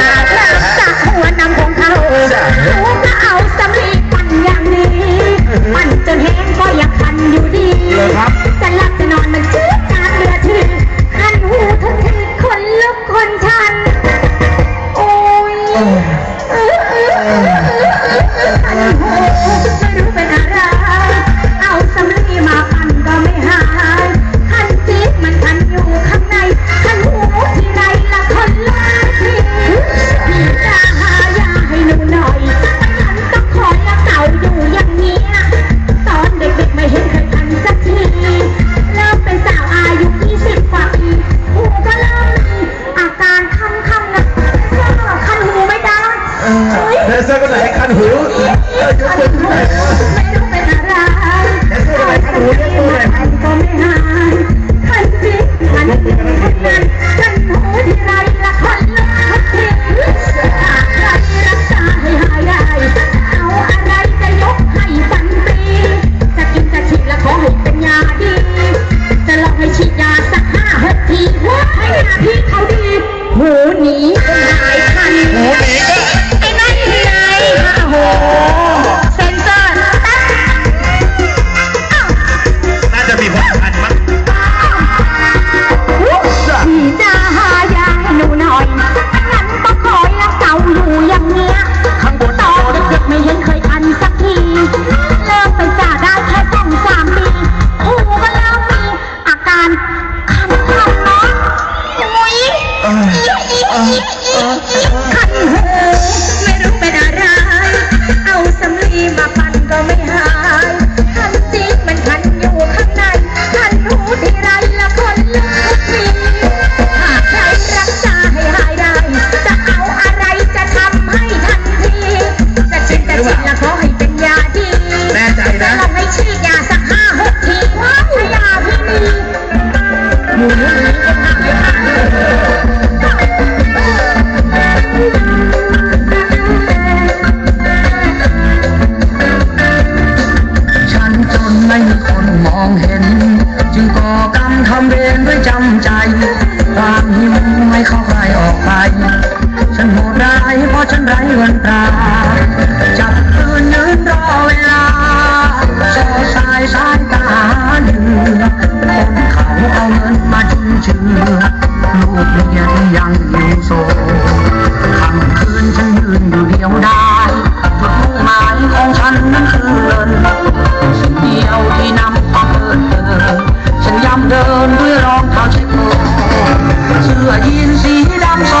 น้ำจากหัวนำขอเขาหนูก็เอาสำลีปั่นอย่างนี้ ปั่นจนแห้งก็ยังปั่นอยู่ดีจะหลับจะนอนมันชื้นน้เรือทีหันหูทุกทีคนลุกคนชัน โอ้ย anh hiểu. Anh này ามเวนด้วยจำใจ ความหิวไม่เข้าใครออกไป ฉันโหดร้ายเพราะฉันไร้เงินตราจับคืนยืนรอเวลาสอสายสายตาเดือคนเขาเอาเงินมาจุนเชือลูกเมียที่ยังอยู่โซ่ làm đơn đuôi lòng thao chạy cổ sửa yên dĩ đam sâu